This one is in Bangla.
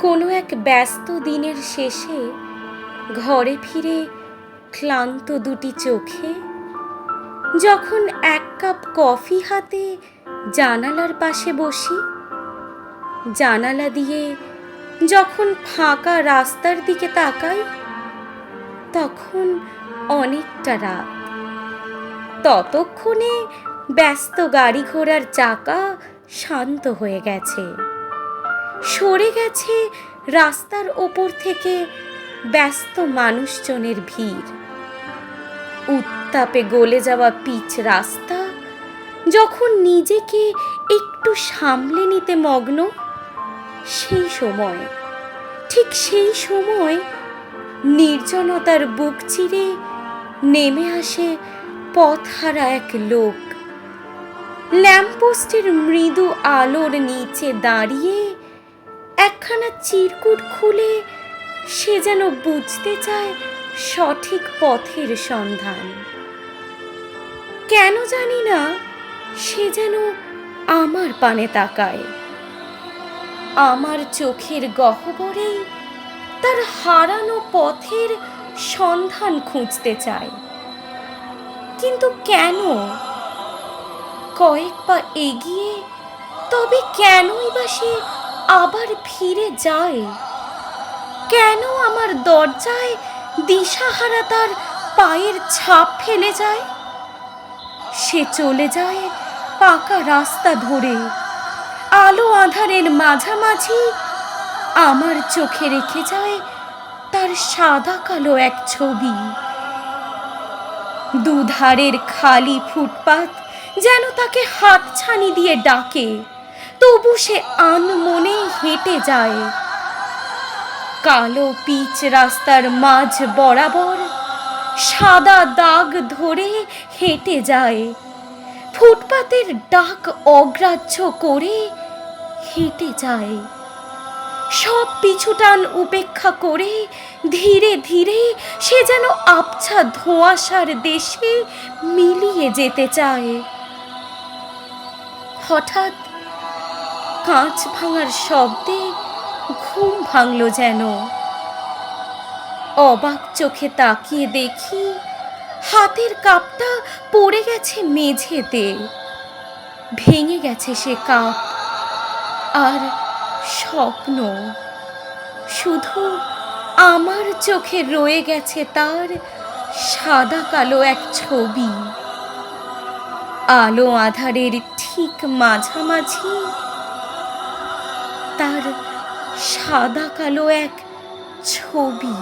কোনো এক ব্যস্ত দিনের শেষে ঘরে ফিরে ক্লান্ত দুটি চোখে যখন এক কাপ কফি হাতে জানালার পাশে বসি, জানালা দিয়ে যখন ফাঁকা রাস্তার দিকে তাকাই, তখন অনেকটা রাত। ততক্ষণে ব্যস্ত গাড়ি ঘোড়ার চাকা শান্ত হয়ে গেছে। সরে গেছে রাস্তার ওপর থেকে ব্যস্ত মানুষজনের ভিড়। উত্তাপে গলে যাওয়া পিচ রাস্তা, যখন নিজেকে একটু সামলে নিতে মগ্ন, সেই সময়, ঠিক সেই সময় নির্জনতার বুক চিরে নেমে আসে পথহারা এক লোক। ল্যাম্পপোস্টের মৃদু আলোর নিচে দাঁড়িয়ে একখানা চিরকুট খুলে সে যেন বুঝতে চায় সঠিক পথের সন্ধান। কেন জানি না সে যেন আমার পানে তাকায়। আমার চোখের গহ্বরেই তার হারানো পথের সন্ধান খুঁজতে চায়। কিন্তু কেন? কয়েক পা এগিয়ে তবে কেনই বা সে আবার ফিরে যায়। কেন আমার দরজায় দিশাহারা তার পায়ের ছাপ ফেলে যায়? সে চলে যায় পাকা রাস্তা ধরে। আলো আধারের মাঝামাঝি আমার চোখে রেখে যায় তার সাদা কালো এক ছবি। দুধারের খালি ফুটপাত যেন তাকে হাত ছানি দিয়ে ডাকে। তবু সে আনমনে হেঁটে যায়। কালো পিচ রাস্তার মাঝ বরাবর সাদা দাগ ধরে হেঁটে যায়। ফুটপাতের ডাক অগ্রাহ্য করে হেঁটে যায়। সব পিছুটান উপেক্ষা করে ধীরে ধীরে সে যেন আবছা ধোঁয়াশার দেশে মিলিয়ে যেতে চায়। হঠাৎ কাঁচ ভাঙার শব্দে ঘুম ভাঙল যেন। অবাক চোখে তাকিয়ে দেখি হাতের কাপটা পড়ে গেছে মেঝেতে। ভেঙে গেছে সে কাপ আর স্বপ্ন। শুধু আমার চোখে রয়ে গেছে তার সাদা কালো এক ছবি। আলো আধারের ঠিক মাঝামাঝি তার সাদা কালো এক ছবি।